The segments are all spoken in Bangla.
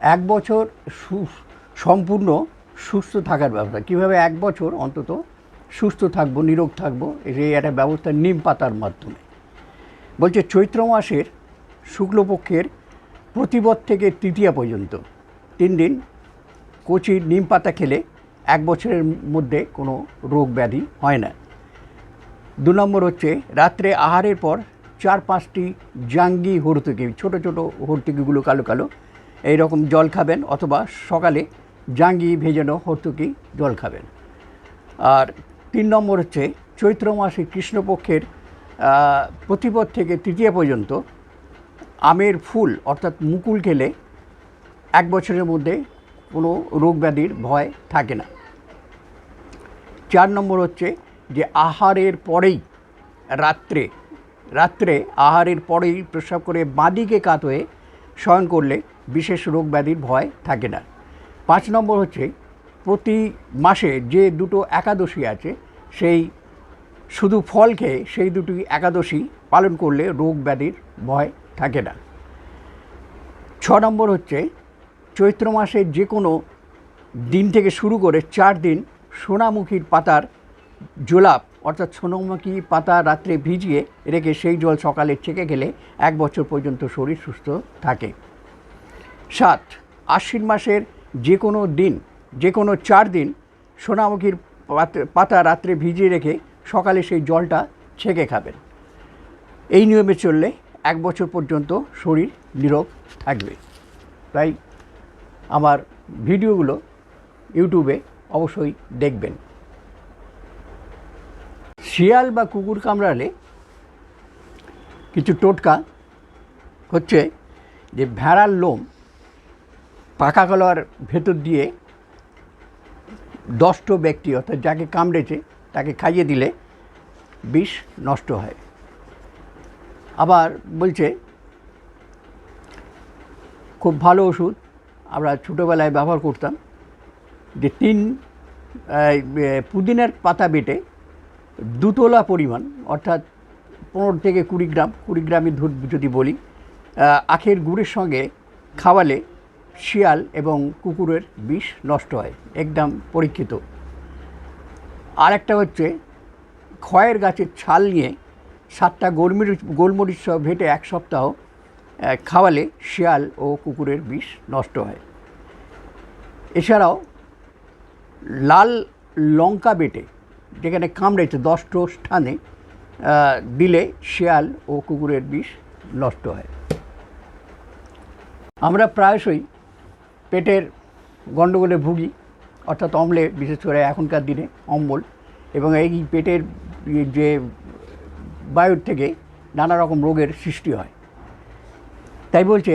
এক বছর সু- সম্পূর্ণ সুস্থ থাকার ব্যবস্থা। কীভাবে এক বছর অন্তত সুস্থ থাকব, নিরোগ থাকব এই একটা ব্যবস্থা নিম পাতার মাধ্যমে। বলছে চৈত্র মাসের শুক্লপক্ষের প্রতিপদ থেকে তৃতীয়া পর্যন্ত তিন দিন কচি নিম পাতা খেলে এক বছরের মধ্যে কোনো রোগ ব্যাধি হয় না। দু নম্বর হচ্ছে রাত্রে আহারের পর চার পাঁচটি জাঙ্গি হর্তুকি, ছোট ছোট হর্তুকিগুলো কালো কালো এই রকম জল খাবেন অথবা সকালে জাঙ্গি, ভেজানো, হর্তুকি জল খাবেন। আর তিন নম্বর হচ্ছে চৈত্র মাসে কৃষ্ণপক্ষের প্রতিপদ থেকে তৃতীয় পর্যন্ত আমের ফুল অর্থাৎ মুকুল খেলে এক বছরের মধ্যে কোনো রোগ ব্যাধির ভয় থাকে না। চার নম্বর হচ্ছে যে আহারের পরেই রাত্রে রাত্রে আহারের পরেই প্রস্রাব করে বাঁদিকে কাত হয়ে শয়ন করলে বিশেষ রোগ ব্যাধির ভয় থাকে না। পাঁচ নম্বর হচ্ছে, প্রতি মাসে যে দুটো একাদশী আছে, সেই শুধু ফল খেয়ে সেই দুটি একাদশী পালন করলে রোগ ব্যাধির ভয় থাকে না। ছ নম্বর হচ্ছে, চৈত্র মাসে যে কোনো দিন থেকে শুরু করে চার দিন সোনামুখীর পাতার জোলাপ, অর্থাৎ সোনামুখী পাতা রাত্রে ভিজিয়ে রেখে সেই জল সকালে ছেঁকে গেলে এক বছর পর্যন্ত শরীর সুস্থ থাকে। সাত, আশ্বিন মাসের যে কোনো দিন যে কোনো চার দিন সোনামুখীর পাত- রাত্রে ভিজিয়ে রেখে সকালে সেই জলটা ছেঁকে খাবেন। এই নিয়মে চললে এক বছর পর্যন্ত শরীর নিরোগ থাকবে। তাই আমার ভিডিওগুলো ইউটিউবে অবশ্যই দেখবেন। শিয়াল বা কুকুর কামড়ালে কিছু টোটকা হচ্ছে যে ভেড়ার লোম পাকা কলার ভেতর দিয়ে দষ্ট ব্যক্তি অর্থাৎ যাকে কামড়েছে, তাকে খাইয়ে দিলে বিষ নষ্ট হয়। আবার বলছে, খুব ভালো ওষুধ, আমরা ছোটোবেলায় ব্যবহার করতাম, যে তিন পুদিনার পাতা বেটে দুতলা পরিমাণ, অর্থাৎ পনেরো থেকে কুড়ি গ্রাম, কুড়ি গ্রামই ধর যদি বলি আখের গুড়ের সঙ্গে খাওয়ালে শিয়াল এবং কুকুরের বিষ নষ্ট হয়, একদম পরীক্ষিত। আরেকটা হচ্ছে খয়ের গাছের ছাল নিয়ে সাতটা গোলমরিচ গোলমরিচ সহ ভেটে এক সপ্তাহ খাওয়ালে শিয়াল ও কুকুরের বিষ নষ্ট হয়। এছাড়াও, লাল লঙ্কা বেটে, যেখানে কামড়েছে দশটো স্থানে দিলে শিয়াল ও কুকুরের বিষ নষ্ট হয়। আমরা প্রায়শই পেটের গণ্ডগোলে ভুগি, অর্থাৎ অম্লে, বিশেষ করে এখনকার দিনে অম্বল, এবং এই পেটের যে বায়ুর থেকে নানা রকম রোগের সৃষ্টি হয়। তাই বলছে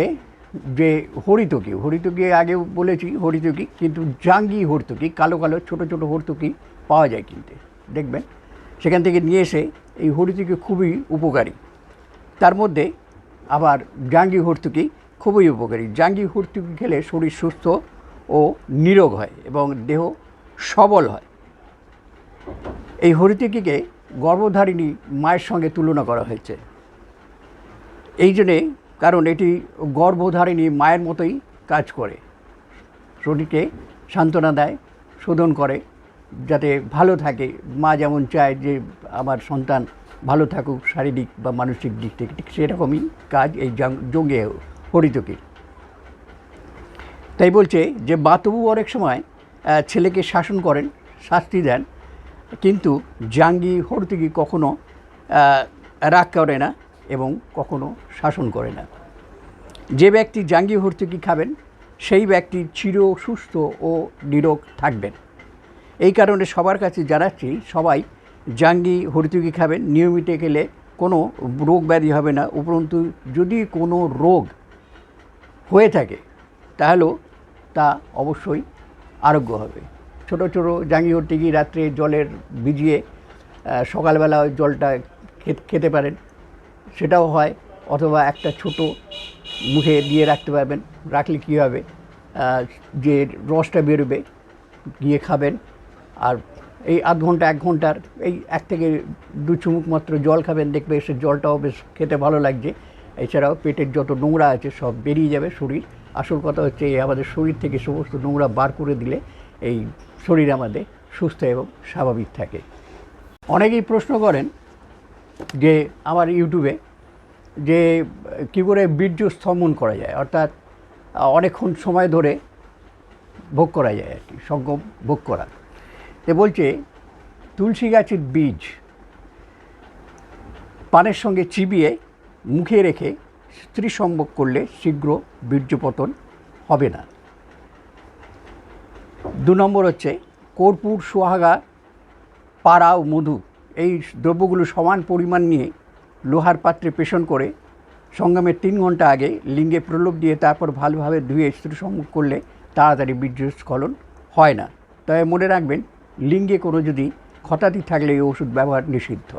যে হরিতকি হরিতকি আগেও বলেছি হরিতকি, কিন্তু জাঙ্গি হর্তকি, কালো কালো ছোট ছোট হর্তকি পাওয়া যায় কিনতে। দেখবেন, সেখান থেকে নিয়ে এসে এই হরিতকি খুবই উপকারী। তার মধ্যে আবার জাঙ্গি হর্তুকি খুবই উপকারী। জাঙ্গি হর্তুকি খেলে শরীর সুস্থ ও নিরোগ হয় এবং দেহ সবল হয়। এই হরিতকিকে গর্ভধারিণী মায়ের সঙ্গে তুলনা করা হয়েছে। এই জন্যে কারণ এটি গর্ভধারিণী মায়ের মতোই কাজ করে। শরীরকে সান্ত্বনা দেয়, শোধন করে, যাতে ভালো থাকে। মা যেমন চায় যে আমার সন্তান ভালো থাকুক, শারীরিক বা মানসিক দিক থেকে। ঠিক সেরকমই কাজ এই জাং- যোগে হরিতকির তাই বলছে যে বাতবু অনেক সময় ছেলেকে শাসন করেন, শাস্তি দেন, কিন্তু জাঙ্গি হর্তুকি কখনো রাগ করে না এবং কখনো শাসন করে না। যে ব্যক্তি জাঙ্গি হর্তুকি খাবেন, সেই ব্যক্তি চির সুস্থ ও নিরোগ থাকবেন। এই কারণে সবার কাছে জানাচ্ছি, সবাই জাঙ্গি হর্তুকি খাবেন, নিয়মিত খেলে কোনো রোগ ব্যাধি হবে না, উপরন্তু যদি কোনো রোগ হয়ে থাকে, তাহলেও তা অবশ্যই আরোগ্য হবে। ছোট ছোট জাঙ্গি হর্তিকি রাত্রে জলের ভিজিয়ে সকালবেলা ওই জলটা খেতে পারেন। সেটাও হয়, অথবা একটা ছোট মুখে দিয়ে রাখতে পারবেন। রাখলে কী হবে? যে রসটা বেরোবে, গিয়ে খাবেন। আর এই আধ ঘণ্টা, এক ঘণ্টার, এই এক থেকে দু চুমুক মাত্র জল খাবেন, দেখবে সে জলটাও বেশ খেতে ভালো লাগছে। এছাড়াও পেটের যত নোংরা আছে সব বেরিয়ে যাবে শরীর। আসল কথা হচ্ছে এই আমাদের শরীর থেকে সমস্ত নোংরা বার করে দিলে এই শরীর আমাদের সুস্থ এবং স্বাভাবিক থাকে। অনেকেই প্রশ্ন করেন যে আমার ইউটিউবে যে কী করে বীর্য স্তম্ভন করা যায়, অর্থাৎ অনেকক্ষণ সময় ধরে ভোগ করা যায় আর কি, সঙ্গম ভোগ করা। তো বলছে, তুলসী গাছের বীজ পানের সঙ্গে চিবিয়ে মুখে রেখে স্ত্রী সম্ভোগ করলে শীঘ্র বীর্যপতন হবে না। দু নম্বর হচ্ছে কর্পূর, সোহাগা, পাড়া ও মধু এই দ্রব্যগুলো সমান পরিমাণ নিয়ে লোহার পাত্রে পেষণ করে সঙ্গমের তিন ঘণ্টা আগে লিঙ্গে প্রলোভ দিয়ে তারপর ভালোভাবে ধুয়ে স্ত্রী সম্মুখ করলে তাড়াতাড়ি বীর্যস্খলন হয় না। তবে মনে রাখবেন, লিঙ্গে কোনো যদি ক্ষতাতি থাকলে এই ওষুধ ব্যবহার নিষিদ্ধ।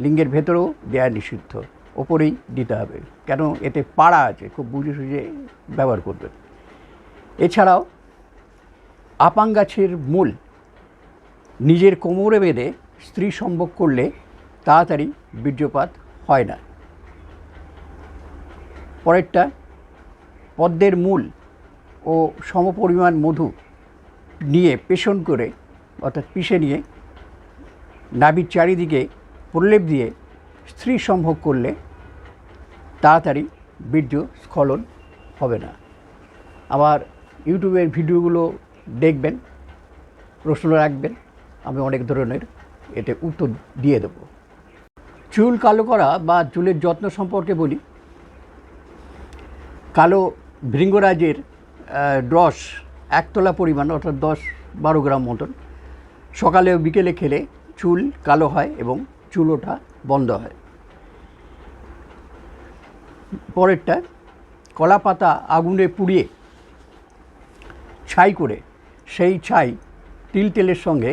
লিঙ্গের ভেতরেও দেয়া নিষিদ্ধ। ওপরেই দিতে হবে। কেন? এতে পাড়া আছে, খুব বুঝে সুঝে ব্যবহার করবেন এছাড়াও, আপাং গাছের মূল নিজের কোমরে বেঁধে স্ত্রী সম্ভব করলে তাড়াতাড়ি বীর্যপাত হয় না। পরেরটা, পদ্মের মূল ও সমপরিমাণ মধু নিয়ে পেষণ করে, অর্থাৎ পিষে নিয়ে, নাভির চারিদিকে প্রলেপ দিয়ে স্ত্রী সম্ভোগ করলে তাড়াতাড়ি বীর্য স্খলন হবে না। আমার ইউটিউবের ভিডিওগুলো দেখবেন, প্রশ্ন রাখবেন, আমি অনেক ধরনের এতে উত্তর দিয়ে দেব। চুল কালো করা বা চুলের যত্ন সম্পর্কে বলি। কালো ভৃঙ্গরাজের রস একতলা পরিমাণ, অর্থাৎ দশ বারো গ্রাম মতন। সকালে বিকেলে খেলে চুল কালো হয় এবং চুল ওঠা বন্ধ হয়। পরেরটা, কলা পাতা আগুনে পুড়িয়ে ছাই করে সেই ছাই তিল তেলের সঙ্গে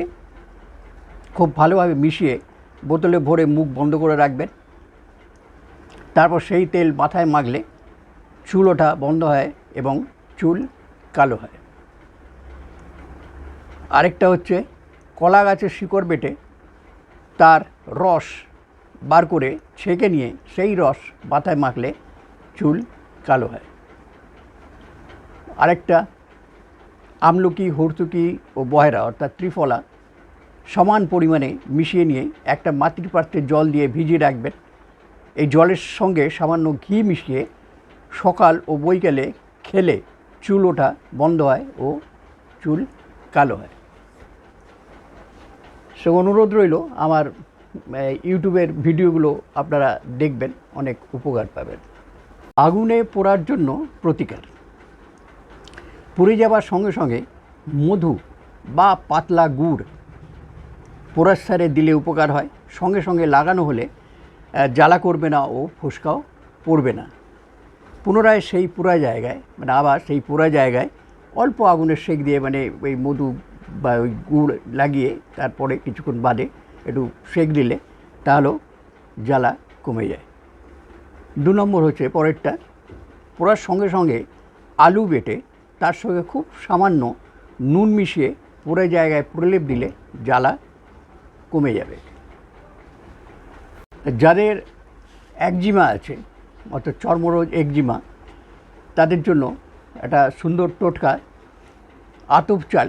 খুব ভালোভাবে মিশিয়ে বোতলে ভরে মুখ বন্ধ করে রাখবেন। তারপর সেই তেল মাথায় মাখলে চুল ওঠা বন্ধ হয় এবং চুল কালো হয়। আরেকটা হচ্ছে কলা গাছের শিকড় বেটে তার রস বার করে ছেঁকে নিয়ে সেই রস মাথায় মাখলে চুল কালো হয়। আরেকটা আমলকি, হর্তুকি ও বয়রা অর্থাৎ ত্রিফলা সমান পরিমাণে মিশিয়ে নিয়ে একটা মাটির পাত্রে জল দিয়ে ভিজিয়ে রাখবেন। এই জলের সঙ্গে সামান্য ঘি মিশিয়ে সকাল ও বৈকালে খেলে চুল ওঠা বন্ধ হয় ও চুল কালো হয়। সে অনুরোধ রইল আমার ইউটিউবের ভিডিওগুলো আপনারা দেখবেন, অনেক উপকার পাবেন। আগুনে পোড়ার জন্য প্রতিকার। পুড়ে যাবার সঙ্গে সঙ্গে মধু বা পাতলা গুড় পোড়ার সারে দিলে উপকার হয়। সঙ্গে সঙ্গে লাগানো হলে জ্বালা করবে না ও ফুসকাও পড়বে না। পুনরায় সেই পুরা জায়গায় মানে আবার সেই পুরা জায়গায় অল্প আগুনের সেক দিয়ে মানে ওই মধু বা ওই গুড় লাগিয়ে তারপরে কিছুক্ষণ বাদে একটু সেক দিলে তাহলেও জ্বালা কমে যায়। দু নম্বর হচ্ছে পরেরটা, পোড়ার সঙ্গে সঙ্গে আলু বেটে তার সঙ্গে খুব সামান্য নুন মিশিয়ে পুরো জায়গায় প্রলেপ দিলে জ্বালা কমে যাবে। যাদের একজিমা আছে, অর্থাৎ চর্মরোগ একজিমা, তাদের জন্য একটা সুন্দর টোটকা, আতপ চাল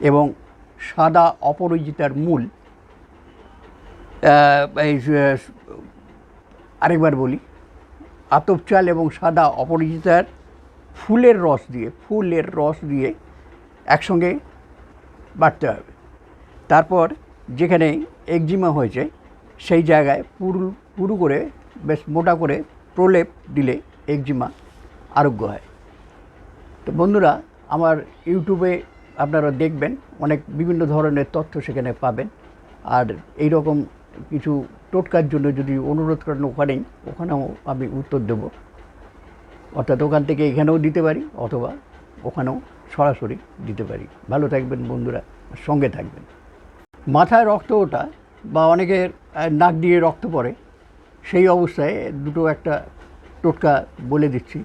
এবং সাদা অপরাজিতার মূল। আরেকবার বলি, আতপ চাল এবং সাদা অপরাজিতার ফুলের রস দিয়ে, ফুলের রস দিয়ে একসঙ্গে বাটতে হবে। তারপর যেখানে একজিমা হয়েছে, সেই জায়গায় পুরু পুরু করে, বেশ মোটা করে প্রলেপ দিলে একজিমা আরোগ্য হয়। তো বন্ধুরা, আমার ইউটিউবে আপনারা দেখবেন অনেক বিভিন্ন ধরনের তথ্য সেখানে পাবেন। আর এই রকম কিছু টোটকার জন্য যদি অনুরোধ করেন ওখানেই ওখানেও আমি উত্তর দেব। অর্থাৎ ওখান থেকে এখানেও দিতে পারি, অথবা ওখানেও সরাসরি দিতে পারি। ভালো থাকবেন বন্ধুরা, সঙ্গে থাকবেন। মাথায় রক্ত ওটা বা অনেকের নাক দিয়ে রক্ত পড়ে, সেই অবস্থায় দুটো একটা টোটকা বলে দিচ্ছি।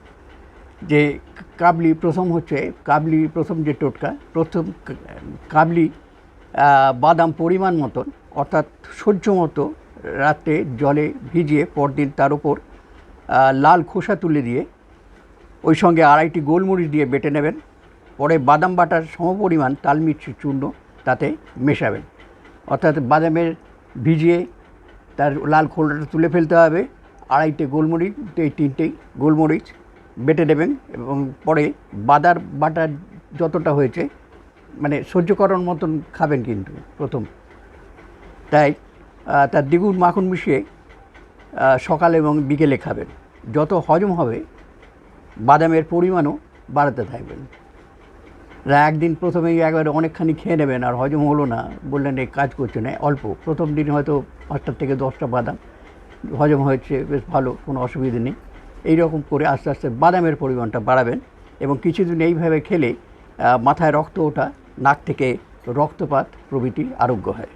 যে কাবলি প্রথম হচ্ছে, কাবলি প্রথম যে টোটকা, প্রথম কাবলি বাদাম পরিমাণ মতন, অর্থাৎ সহ্য মতো রাতে জলে ভিজিয়ে পরদিন তার উপর লাল খোসা তুলে দিয়ে, ওই সঙ্গে আড়াইটি গোলমরিচ দিয়ে বেটে নেবেন, পরে বাদাম বাটার সমপরিমাণ তালমিছরি চূর্ণ তাতে মেশাবেন। অর্থাৎ বাদামের ভিজিয়ে তার লাল খোলাটা তুলে ফেলতে হবে, আড়াইটে গোলমরিচ, এই তিনটেই গোলমরিচ বেটে দেবেন এবং পরে বাদার বাটার যতটা হয়েছে মানে সহ্য করার মতন খাবেন কিন্তু প্রথম। তাই তার দ্বিগুণ মাখন মিশিয়ে সকালে এবং বিকেলে খাবেন। যত হজম হবে, বাদামের পরিমাণও বাড়াতে থাকবেন। একদিন প্রথমেই একবারে অনেকখানি খেয়ে নেবেন, আর হজম হলো না বললেন, এই কাজ করছে না, অল্প। প্রথম দিন হয়তো পাঁচটার থেকে দশটা বাদাম হজম হয়েছে, বেশ ভালো, কোনো অসুবিধে নেই। এই রকম করে আস্তে আস্তে বাদামের পরিমাণটা বাড়াবেন এবং কিছুদিন এইভাবে খেলে মাথায় রক্ত ওঠা, নাক থেকে রক্তপাত প্রভৃতি আরোগ্য হয়।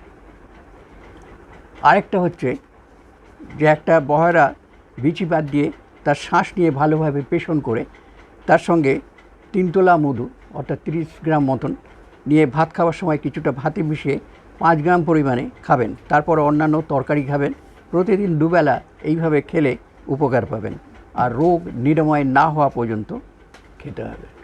আরেকটা হচ্ছে যে একটা বহরা বিচি বাদ দিয়ে তার শ্বাস নিয়ে ভালোভাবে পেষণ করে, তার সঙ্গে তিন তোলা মধু, অর্থাৎ তিরিশ গ্রাম মতন নিয়ে ভাত খাওয়ার সময় কিছুটা ভাতে মিশিয়ে পাঁচ গ্রাম পরিমাণে খাবেন। তারপর অন্যান্য তরকারি খাবেন। প্রতিদিন দুবেলা এইভাবে খেলে উপকার পাবেন। আর রোগ নিরাময় না হওয়া পর্যন্ত খেতে হবে।